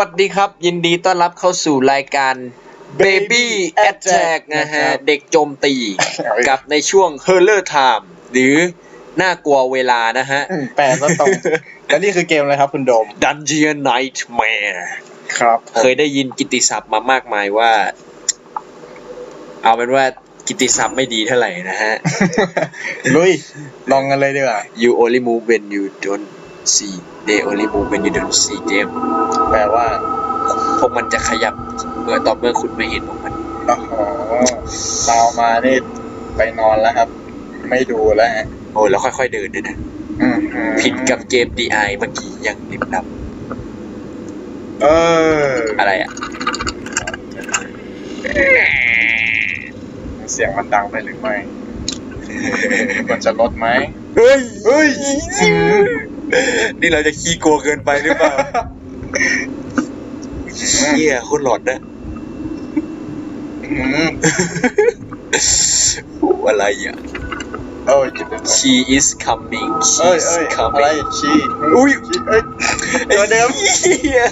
สวัสดีครับ ยินดีต้อนรับเข้าสู่รายการ Baby Attack นะฮะ เด็กโจมตีกับในช่วง h e r l e r Time หรือน่ากลัวเวลานะฮะอืมแปลซะตรงแล้วนี่คือเกมอะไรครับคุณโดม Dungeon Nightmare ครับผมเคยได้ยินกิตติศัพท์มามากมายว่า เอาเป็นว่ากิตติศัพท์ไม่ดีเท่าไหร่นะฮะ ลุย ลองกันเลยดีกว่า You only move when you don't see they only move when you don't see them แปลว่าพวกมันจะขยับเมื่อตอนเมื่อคุณไม่เห็นพวกมันโอ้โหเรามานี่ไปนอนแล้วครับ ไม่ดูแล้วฮะโอ้แล้วค่อยๆเดินด้วยนะอืมผิดกับเกม DI เมื่อกี้ยังลิบลับเอออะไรอะ เสียงมันดังไปหรือไม่ควรจะลดไหม เฮ้ย เฮ้ย นี่เราจะขี้กลัวเกินไปหรือเปล่าเฮียโคตรหลอนนะอืมโอ้อะไรอะ เอ้ยจิบเลย She is coming เอ้ย She's เอ้ยอะไร coming ชีอุ้ย ชีเอ้ย ตัวเดิมเฮีย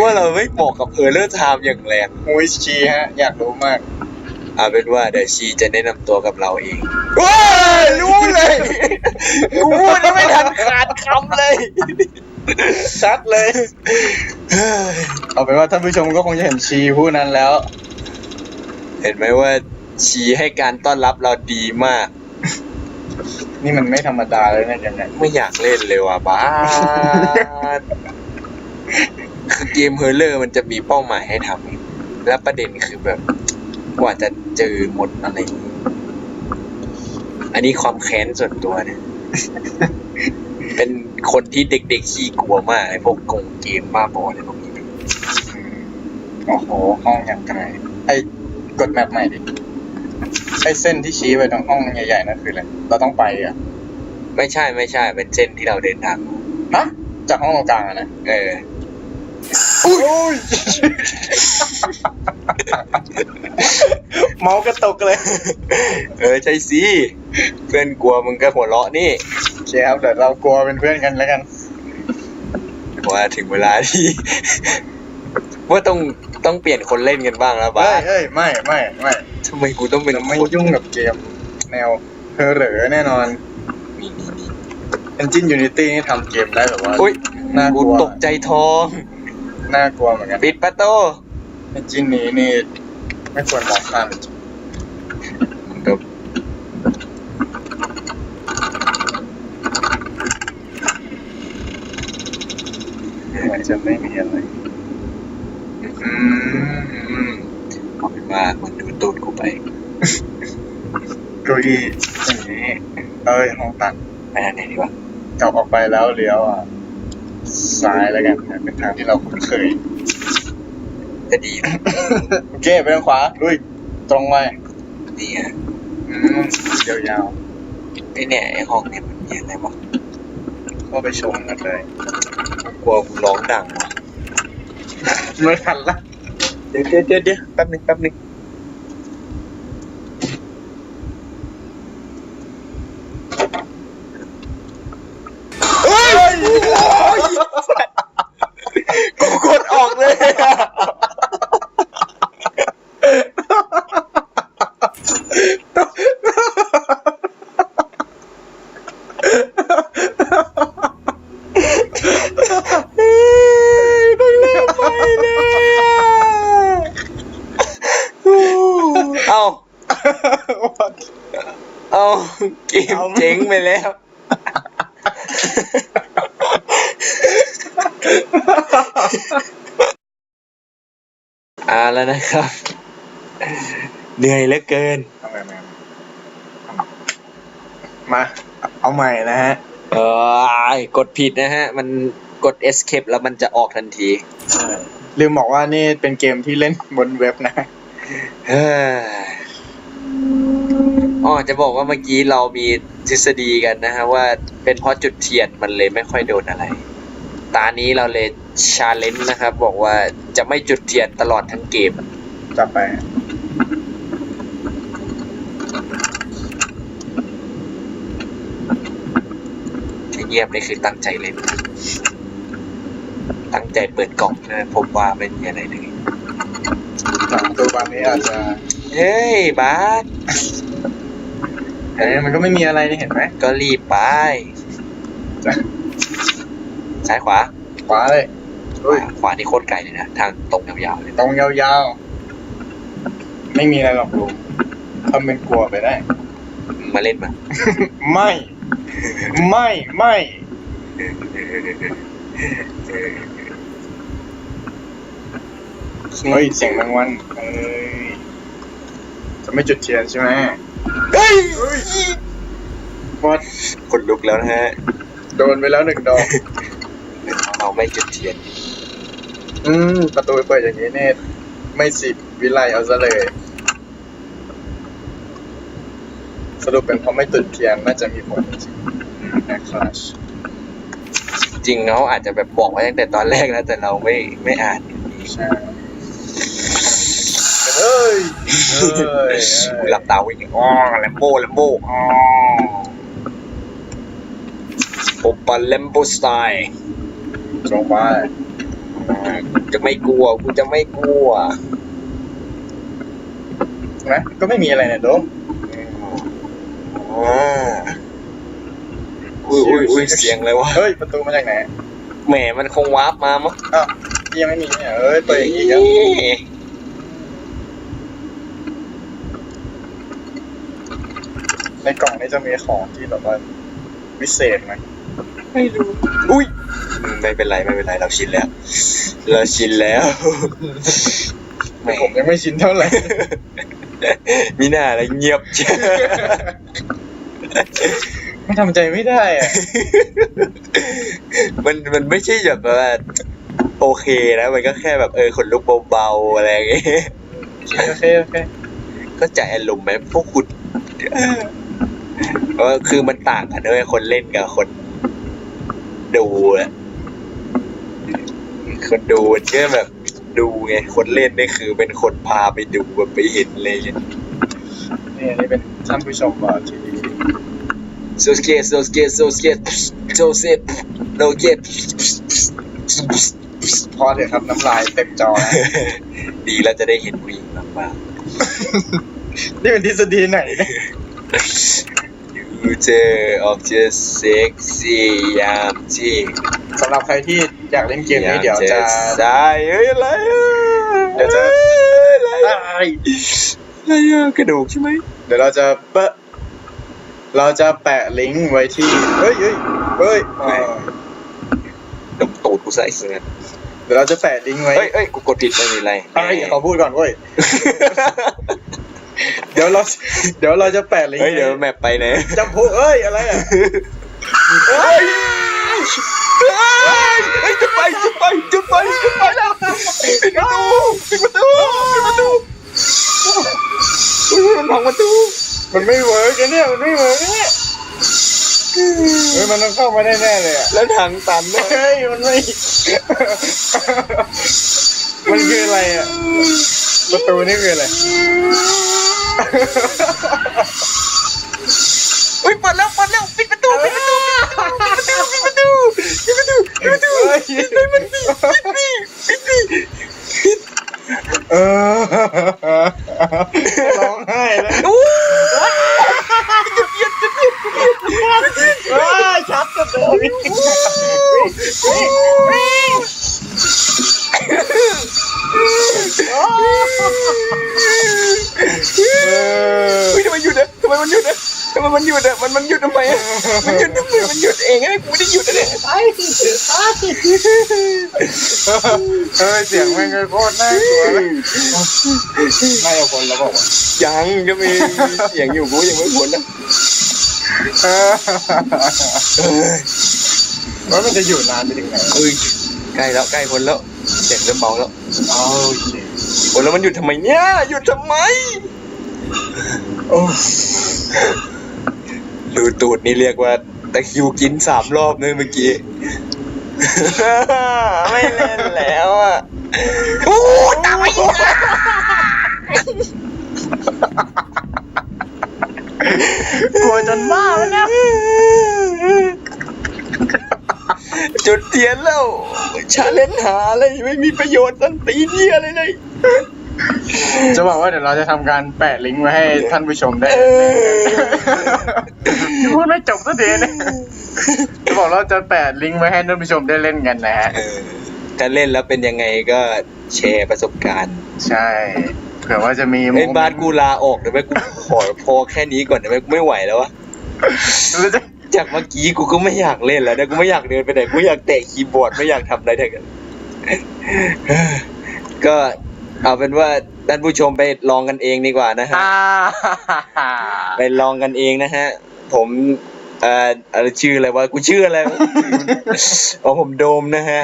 ว่าเราไม่เหมาะกับเออร์เลอร์ไทม์อย่างแรง มุ้ยชีฮะ อยากรู้มาก เอาเป็นว่าเดี๋ยวชีจะแนะนำตัวกับเราเองว้ารู้เลยกูพูดยังไม่ทันขาดคำเลย ชัดเลย เอาเป็นว่าท่านผู้ชมก็คงจะเห็นชีผู้นั้นแล้ว เห็นไหมว่าชีให้การต้อนรับเราดีมาก นี่มันไม่ธรรมดาเลยนะเกมเนี้ยไม่อยากเล่นเลยว่ะบ้าสคือเกมเฮอร์เลอร์มันจะมีเป้าหมายให้ทำแล้วประเด็นคือแบบ กว่าจะเจอหมดอะไรอย่างงี้อันนี้ความแค้นส่วนตัวเนี่ย เป็นคนที่เด็กๆขี้กลัวมากไอ้พวกโกงเกมบ้าบออะไรพวกนี้โอ้โหห้องอย่างไกลไอ้กดแมปใหม่ดิไอ้เส้นที่ชี้ไปตรงห้องใหญ่ๆนั่นคืออะไรเราต้องไปอะ ไม่ใช่ไม่ใช่ เป็นเส้นที่เราเดินทางฮะจากห้องตรงกลางอะนะเอออุ้ย เมาส์กระตกเลย เออใช่สิ เพื่อนกลัวมึงก็หัวเราะนี่โอเคครับเดี๋ยวเรากลัวเป็นเพื่อนกันแล้วกันว่าถึงเวลาที่ ว่าต้องต้องเปลี่ยนคนเล่นกันบ้างแล้วบ้าเฮ้ยสเฮ้ยไม่ไม่ไม่ทำไมกูต้องเป็นเราไม่คนยุ่งกับเกม แนวเฮอเหรอแน่นอนนี่นี่นี่ Engine Unity นี่ทำเกมได้แบบว่าอุ้ยน่ากกูลัวตกใจทองน่ากลัวเหมือนกัน ปิดประตู Engine นี้นี่ไม่ควรมองข้ามจริง ก็ เหมือนจะไม่มีอะไร อืมเอาเป็นว่ามันดูตูดกูไปเก้าอี้อย่างนี้เอ้ยห้องตัดไปทางไหนดีวะกลับออกไปแล้วเลี้ยวอะซ้ายแล้วกันเป็นทางที่เราคุ้นเคยจะดีนะโอเคไปทางขวาลุยตรงไปนี่ไงอืมยาวไอเนี่ยไอห้องเนี่ยมันมีอะไรวะๆก็ไปชมกันเลย กลัวกูร้องดังว่ะ ไม่ทันละ เดี๋ยวเดี๋ยวเดี๋ยวแป๊บหนึงแป๊บหนึงเฮ้ยกูกดออกเลยอะ เอา เอาเกมเจ๊งไปแล้ว อ่าแล้วนะครับ เหนื่อยเหลือเกินทำไมไม่มาเอาใหม่นะฮะ เออกดผิดนะฮะ มันกด escape แล้วมันจะออกทันที ลืมบอกว่านี่เป็นเกมที่เล่นบนเว็บนะ เฮ้ย อ๋อจะบอกว่าเมื่อกี้เรามีทฤษฎีกันนะฮะว่าเป็นเพราะจุดเทียนมันเลยไม่ค่อยโดนอะไร ตานี้เราเลยชาเลนจ์นะครับ บอกว่าจะไม่จุดเทียนตลอดทั้งเกมจับไปที่เงียบนี่คือตั้งใจเล่น ตั้งใจเปิดกล่องนะพบว่าไม่มีอะไรเลยหลังตัวบานนี้อาจจะ เฮ้ยบาส เอ้ยมันก็ไม่มีอะไรนี่เห็นไหมก็รีบไปจ้ะซ้ายขวา ขวาเลยขวาขวานี่โคตรไกลเลยนะทางตรงยาวๆเลยตรงยาวๆ ไม่มีอะไรหรอกลุงทำเป็นกลัวไปได้ มาเล่นมา ไม่ ไม่ไม่เฮ้ยเสียงแมงวันเอ้ยจะไม่จุดเทียนใช่ไหม เฮ้ยวัดคนลุกแล้วนะฮะ โดนไปแล้วหนึ่งดอก เราไม่จุดเทียน อืม ประตูเปิดอย่างนี้เนี่ยไม่สิวิไลเอาซะเลย สรุปเป็นเพราะไม่ตุดเทียนน่าจะมีผลจริงๆนะครับจริงเขาอาจจะแบบบอกไว้ตั้งแต่ตอนแรกแล้วแต่เราไม่ไม่อ่านใช่ เฮ้ยเฮ้ยเฮ้ยหลับตาวิ่งอ๋อแลมโบแลมโบอ๋อโอปันแลมโบสไตล์ตรงไปจะไม่กลัวกูจะไม่กลัวนะก็ไม่มีอะไรเนี่ยโดมอ่าอุ้ยอุ้ยอุ้ยเสียงอะไรวะเฮ้ยประตูมาจากไหนแหมมันคงวาร์ปมามั้งอ้าวยังไม่มีเนี่ยเอ้ยเปิดอย่างนี้ครับ ในกล่องนี้จะมีของที่แบบว่าวิเศษไหมไม่รู้อุ้ยไม่เป็นไรไม่เป็นไรเราชินแล้ว เราชินแล้วแหมผมยังไม่ชินเท่าไหร่มีหน้าอะไรเงียบเชียวไม่ทำใจไม่ได้อะมันมันไม่ใช่แบบว่าโอเคนะมันก็แค่แบบเออขนลุกเบาๆอะไรอย่างเงี้ยโอเคโอเคก็ใจอารมณ์ไหมพวกคุณ เออคือมันต่างกันด้วยคนเล่นกับคนดูอะคนดูมันก็แบบดูไง คนเล่นนี่คือเป็นคนพาไปดูแบบไปเห็นเลยนี่อันนี้เป็นท่านผู้ชมก่อนที่ดีโซสเกตโซสเกตโซสเกตโซเซตโลเกตพอเถอะครับน้ำลายเต็มจอแล้วดีแล้วจะได้เห็นผู้หญิงมากนี่เป็นทฤษฎีไหนเนี่ยๆยู เจอออกเจอเซ็กซี่ยามที่สำหรับใครที่อยากเล่นเกมนี้เดี๋ยวจะได้เอ้ยอะไรอะเดี๋ยวจะอะไรอะอะไรอะกระดูกใช่ไหมเดี๋ยวเราจะเปะเราจะแปะลิงก์ไว้ที่เฮ้ยเฮ้ยเฮ้ยอ่าดมตูดกูใส่เสื้อเดี๋ยวเราจะแปะลิงก์ไว้เฮ้ยเฮ้ยกูกดผิดไม่มีอะไรไอ้ยขอพูดก่อนเว้ย เดี๋ยวเราเดี๋ยวเราจะแปะลิงก์เฮ้ยเดี๋ยวแมปไปไหนจำพูเอ้ยอะไรอะเฮ้ยเฮ้ยจะไปจะไปจะไปจะไปแล้วปิดประตูปิดประตูปิดประตูอุ๊ยมันพังประตูมันไม่เวิร์กนะเนี่ยมันไม่เวิร์กนะเนี่ยเฮ้ยมันต้องเข้ามาแน่ๆเลยอะแล้วทางตันด้วยเฮ้ยมันไม่ มันคืออะไรอะประตูนี่คืออะไร เฮ้ยเปิดแล้วเปิดแล้วปิดประตูปิดประตูปิดประตูปิดประตูปิดประตูปิดประตูเฮ้ยปิดมันดิปิดดิปิดดิเออร้องไห้แล้วโอ้จะเบียดจะเบียดจะเบียดเอ้ยชัดกระโด อะทำไมมันหยุดอะมันมันหยุดทำไมอะมันหยุดทำไมมันหยุดเองไงกูไม่ได้หยุดอะเนี่ยเฮ้ยเสียงแม่งโคตรน่ากลัวเลยน่าจะคนแล้วบอกว่ายังก็มีเสียงอยู่กูยังไม่พ้นนะเออว่ามันจะอยู่นานไปถึงไหนเฮ้ยใกล้แล้วใกล้พ้นแล้วเสียงเริ่มเบาแล้วโอ้ยโอ้แล้วมันหยุดทำไมเนี่ยหยุดทำไม โอ้ รูตูดนี่เรียกว่าตะคริวกินสามรอบเลยเมื่อกี้ ไม่เล่นแล้วอะโอ้ตามไปอีกอะกลัวจนบ้าแล้วเนี่ยใจจุดเทียนแล้วชาเลนหาอะไรไม่มีประโยชน์สันตีเดียอะไรเลย จะบอกว่าเดี๋ยวเราจะทำการแปะลิงก์ไว้ให้ท่านผู้ชมได้เออพูดไม่จบสักทีเนี่ยจะบอกเราจะแปะลิงก์ไว้ให้ท่านผู้ชมได้เล่นกันนะฮะเออถ้าเล่นแล้วเป็นยังไงก็แชร์ประสบการณ์ใช่เผื่อว่าจะมีไอ้ยบาสกูลาออกเดี๋ยวไปกูขอพอแค่นี้ก่อนเดี๋ยวไปกูไม่ไหวแล้ววะแล้วจะจากเมื่อกี้กูก็ไม่อยากเล่นแล้วนะกูไม่อยากเดินไปไหนกูอยากแตะคีย์บอร์ดไม่อยากทำอะไรทั้งนั้นก็ เอาเป็นว่าท่านผู้ชมไปลองกันเองดีกว่านะฮะ อ่าไปลองกันเองนะฮะ ผมเอ่ออะไรชื่ออะไรวะกูชื่ออะไรวะ อ๋อผมโดมนะฮะ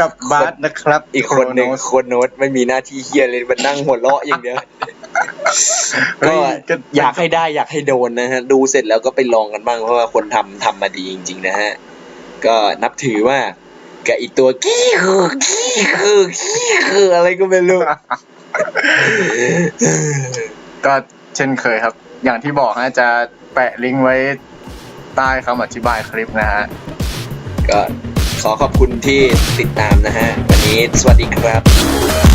กับบาสนะครับอีกคนหนึ่งโรโสโคนโน้ตไม่มีหน้าที่เฮียเลยมันนั่งหัวเราะอย่างเดียวเฮ้ก็ยก็อยากให้ได้อยากให้โดนนะฮะ ดูเสร็จแล้วก็ไปลองกันบ้างเพราะว่าคนทำทำมาดีจริง ๆ นะฮะ ก็นับถือว่า กับอีตัวกี้คือกี้คือกี้คืออะไรก็ไม่รู้ ก็เช่นเคยครับ อย่างที่บอกฮะจะแปะลิงก์ไว้ใต้คำอธิบายคลิปนะฮะ ก็ขอขอบคุณที่ติดตามนะฮะ วันนี้สวัสดีครับ